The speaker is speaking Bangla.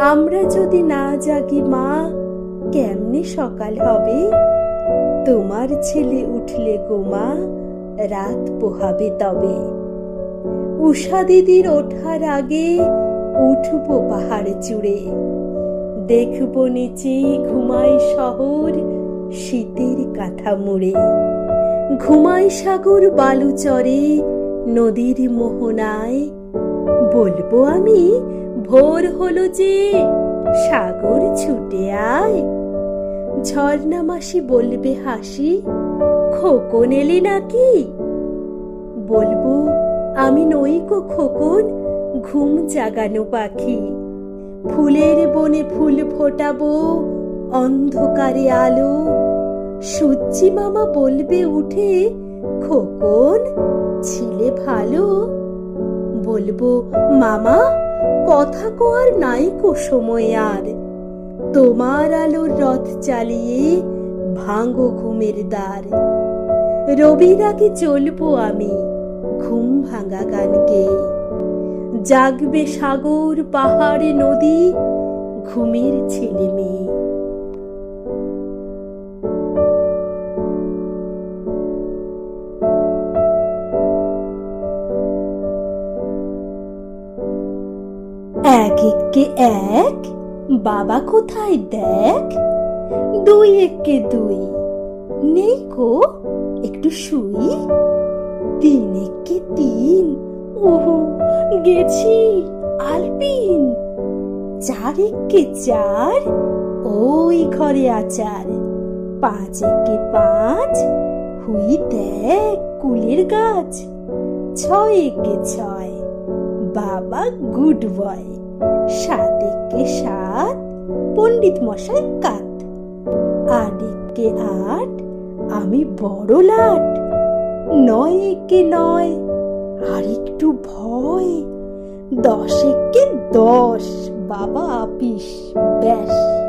আমরা যদি না জাগি, মা, কেমনে সকাল হবে? তোমার ছেলে উঠলে গো, মা, রাত পোহাবে তবে। উষা দিদির ওঠার আগে উঠবো পাহাড় চূড়ে। দেখব নিচে ঘুমাই শহর শীতের কাঁথা মুড়ে ঘুমাই সাগর বালুচরে, নদীর মোহনায়। বলব আমি ভোর হলো যে, সাগর ছুটে আয়। ঝর্ণা মাসি বলবে হাসি, খোকন এলি নাকি? বলব, আমি নই কো খোকন, ঘুম জাগানো পাখি। ফুলের বনে ফুল ফোটাবো, অন্ধকারে আলো। সূর্যি মামা বলবে উঠে, খোকন, ছিলে ভালো। বলব, মামা কথা কোয়ার নাই কো সময় আর। তোমার আলোর রথ চালিয়ে ভাঙো ঘুমের দ্বার। রবির আগে চলবো আমি ঘুম ভাঙা গানকে। জাগবে সাগর, পাহাড়ে নদী, ঘুমের ছেলে মেয়ে। এক এককে এক। বাবা কোথায় দেখ? দুই এককে দুই। নেই কো? একটু শুই। তিন এককে তিন। ওহো, গেছি আলপিন। চার এককে চার, ওই ঘরে আচার। পাঁচ এককে পাঁচ, হুই দেখ কুলের গাছ। ছয় একে ছয়, বাবা গুড বয়। সাত একে সাত, পণ্ডিত মশাই কাত। আট আট, আমি বড় লাট। নয় একে নয় আর একটু ভয়। দশ একে দশ, বাবা আপিস, ব্যাস।